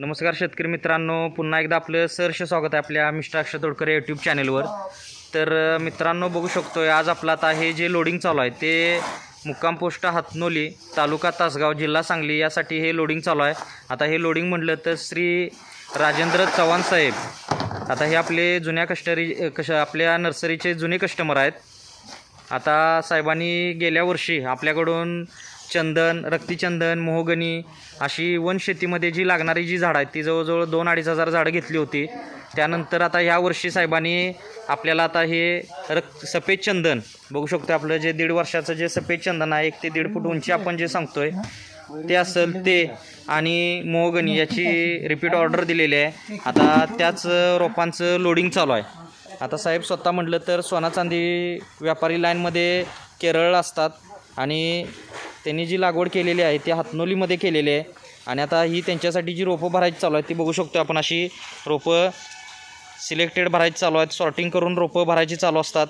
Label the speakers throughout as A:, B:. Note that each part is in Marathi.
A: नमस्कार शेतकरी मित्रांनो पुन्हा एकदा आपलं सहर्ष स्वागत आहे आपल्या मिस्टर अक्षय तोडकर यूट्यूब चॅनेलवर तर मित्रांनो बघू शकतो आज आपलं आता हे जे लोडिंग चालू आहे ते मुक्काम पोस्ट हातनोली तालुका तासगाव जिल्हा सांगली यासाठी हे लोडिंग चालू आहे. आता हे लोडिंग म्हटलं तर श्री राजेंद्र चव्हाण साहेब आता हे आपले जुन्या कस्टरी कश आपल्या नर्सरीचे जुने कस्टमर आहेत. आता साहेबांनी गेल्या वर्षी आपल्याकडून चंदन रक्तीचंदन मोहगनी अशी वनशेतीमध्ये जी लागणारी जी झाडं आहेत ती जवळजवळ दोन अडीच हजार झाडं घेतली होती. त्यानंतर आता ह्या वर्षी साहेबांनी आपल्याला आता हे रक्त सफेद चंदन बघू शकतो आपलं जे दीड वर्षाचं जे सफेद चंदन आहे एक ते दीड फूट उंची आपण जे सांगतोय ते असेल ते आणि मोहगनी याची रिपीट ऑर्डर दिलेली आहे. आता त्याच रोपांचं लोडिंग चालू आहे. आता साहेब स्वतः म्हटलं तर सोना चांदी व्यापारी लाईनमध्ये केरळ असतात आणि त्यांनी जी लागवड केलेली आहे ती हातनोलीमध्ये केलेली आहे. आणि आता ही त्यांच्यासाठी जी रोपं भरायची चालू आहेत ती बघू शकतो आपण अशी रोपं सिलेक्टेड भरायची चालू आहेत सॉर्टिंग करून रोपं भरायची चालू असतात.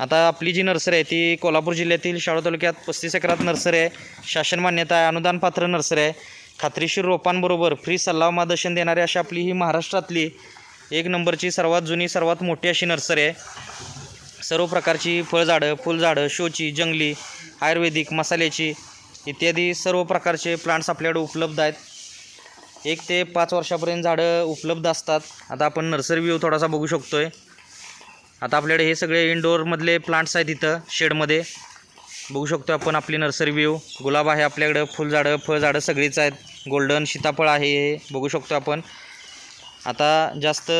A: आता आपली जी नर्सरी आहे ती कोल्हापूर जिल्ह्यातील शाळा तालुक्यात पस्तीस एकरात नर्सरी आहे. शासन मान्यता आहे अनुदानपात्र नर्सरी आहे. खात्रीशीर रोपांबरोबर फ्री सल्ला मार्गदर्शन देणारी अशी आपली ही महाराष्ट्रातली एक नंबरची सर्वात जुनी सर्वात मोठी अशी नर्सरी आहे. सर्व प्रकारची फळझाडं फुलझाडं शोची जंगली आयुर्वेदिक मसाल्याची इत्यादी सर्व प्रकारचे प्लांट्स आपल्याकडे उपलब्ध आहेत. एक ते पाच वर्षापर्यंत झाडं उपलब्ध असतात. आता आपण नर्सरी व्ह्यू थोडासा बघू शकतो आहे आता आपल्याकडे हे सगळे इनडोअरमधले प्लांट्स आहेत इथं शेडमध्ये बघू शकतो आपण आपली नर्सरी व्ह्यू गुलाब आहे आपल्याकडं फुलझाडं फळझाडं सगळीच आहेत. गोल्डन सीताफळ आहे हे बघू शकतो आपण. आता जास्त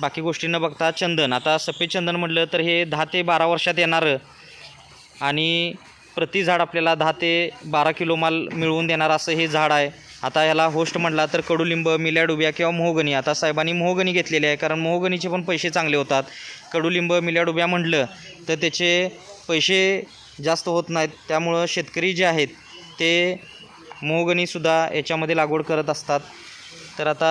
A: बाकी गोष्टी न बघता चंदन. आता सफेद चंदन म्हटलं तर हे दहा ते बारा वर्षात येणारं. आणि प्रति झाड आपल्याला दहा ते बारा किलो माल मिळवून देणारं असं हे झाड आहे. आता ह्याला होस्ट म्हटला तर कडुलिंब मिल्याडुब्या किंवा मोहगणी आता साहेबांनी मोहगणी घेतलेली आहे कारण मोहगणीचे पण पैसे चांगले होतात. कडुलिंब मिल्याडुब्या म्हटलं तर त्याचे पैसे जास्त होत नाहीत. त्यामुळं शेतकरी जे आहेत ते मोहगणीसुद्धा याच्यामध्ये लागवड करत असतात. तर आता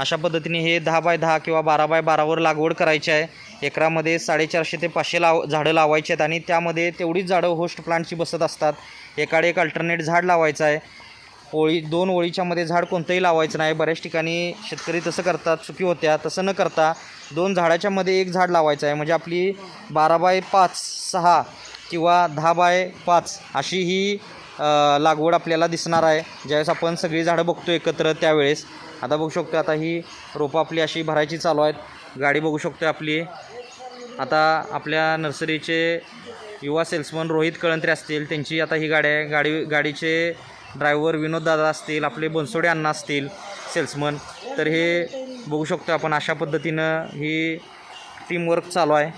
A: अशा पद्धतीने हे दहा बाय दहा किंवा बारा बाय बारावर लागवड करायची आहे. एकरामध्ये साडेचारशे ते पाचशे लाव झाडं लावायची आहेत आणि त्यामध्ये तेवढीच झाडं होस्ट प्लांटची बसत असतात. एकाडे एक अल्टरनेट झाड लावायचं आहे. ओळी दोन ओळीच्यामध्ये झाड कोणतंही लावायचं नाही. बऱ्याच ठिकाणी शेतकरी तसं करतात चुकी होत्या. तसं न करता दोन झाडाच्यामध्ये एक झाड लावायचं आहे. म्हणजे आपली बारा बाय पाच सहा किंवा दहा बाय पाच अशी ही लागवड आपल्याला दिसणार आहे. ज्यावेळेस आपण सगळी झाडं बघतो एकत्र त्यावेळेस. आता बघू शकतो आता ही रोपं आपली अशी भरायची चालू आहेत. गाडी बघू शकतो आपली. आता आपल्या नर्सरीचे युवा सेल्समन रोहित कळंत्रे असतील त्यांची आता ही गाडी आहे. गाडी गाडीचे ड्रायव्हर विनोददादा असतील आपले बनसोडे अण्णा असतील सेल्समन. तर हे बघू शकतो आपण अशा पद्धतीनं ही टीमवर्क चालू आहे.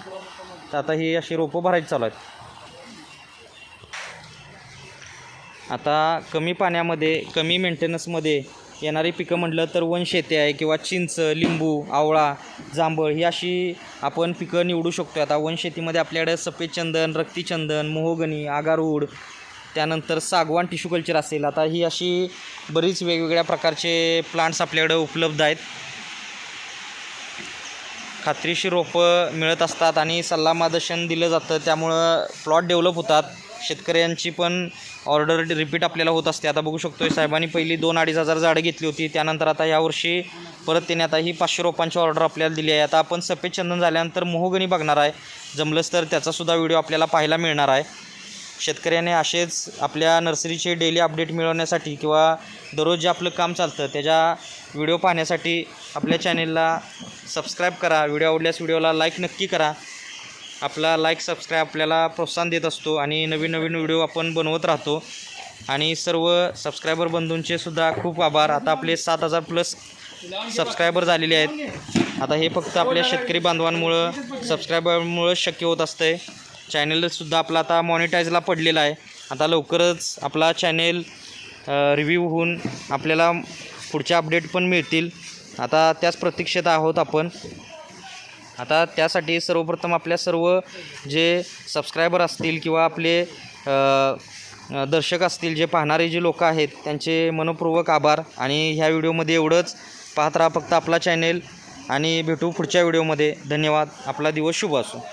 A: तर आता ही अशी रोपं भरायची चालू आहेत. आता कमी पाण्यामध्ये कमी मेंटेनन्समध्ये येणारी पिकं म्हटलं तर वनशेती आहे किंवा चिंच लिंबू आवळा जांभळ ही अशी आपण पिकं निवडू शकतो आता वनशेतीमध्ये आपल्याकडे सफेद चंदन रक्तीचंदन मोहगणी आगारूड त्यानंतर सागवान टिश्यू कल्चर असेल. आता ही अशी बरीच वेगवेगळ्या प्रकारचे प्लांट्स आपल्याकडे उपलब्ध आहेत. खात्रीशी रोपं मिळत असतात आणि सल्लामार्गदर्शन दिलं जातं. त्यामुळं प्लॉट डेव्हलप होतात. शेतकऱ्यांची पण ऑर्डर रिपीट आपल्याला होत असते. आता बघू शकतो साहेबांनी पहिली दोन अडीच हजार झाडं घेतली होती. त्यानंतर आता यावर्षी परत त्याने आता ही पाचशे रोपांची ऑर्डर आपल्याला दिली आहे. आता आपण सफेद चंदन झाल्यानंतर मोहगणी बघणार आहे. जमलंच तर त्याचासुद्धा व्हिडिओ आपल्याला पाहायला मिळणार आहे. शेतकऱ्याने असेच आपल्या नर्सरीचे डेली अपडेट मिळवण्यासाठी किंवा दररोज जे आपलं काम चालतं त्याच्या व्हिडिओ पाहण्यासाठी आपल्या चॅनेलला सबस्क्राईब करा. व्हिडिओ आवडल्यास व्हिडिओला लाईक नक्की करा. आपला लाईक सबस्क्राईब आपल्याला प्रोत्साहन देत असतो आणि नवीन नवीन व्हिडिओ आपण बनवत राहतो. आणि सर्व सबस्क्रायबर बंधूंचे सुद्धा खूप आभार. आता आपले सात हजार प्लस सबस्क्रायबर झालेले आहेत. आता हे फक्त आपल्या शेतकरी बांधवांमुळं सबस्क्रायबरमुळं शक्य होत असतंय. चॅनलसुद्धा आपला आता मॉनिटाईजला पडलेला आहे. आता लवकरच आपला चॅनेल रिव्ह्यू होऊन आपल्याला पुढच्या अपडेट पण मिळतील. आता त्याच प्रतीक्षेत आहोत आपण. आता त्यासाठी सर्वप्रथम आपल्या सर्व जे सबस्क्रायबर असतील किंवा आपले दर्शक असतील जे पाहणारे जे लोक आहेत त्यांचे मनपूर्वक आभार. आणि ह्या व्हिडिओमध्ये एवढंच. पाहत राहा फक्त आपला चॅनेल आणि भेटू पुढच्या व्हिडिओमध्ये. धन्यवाद. आपला दिवस शुभ असो.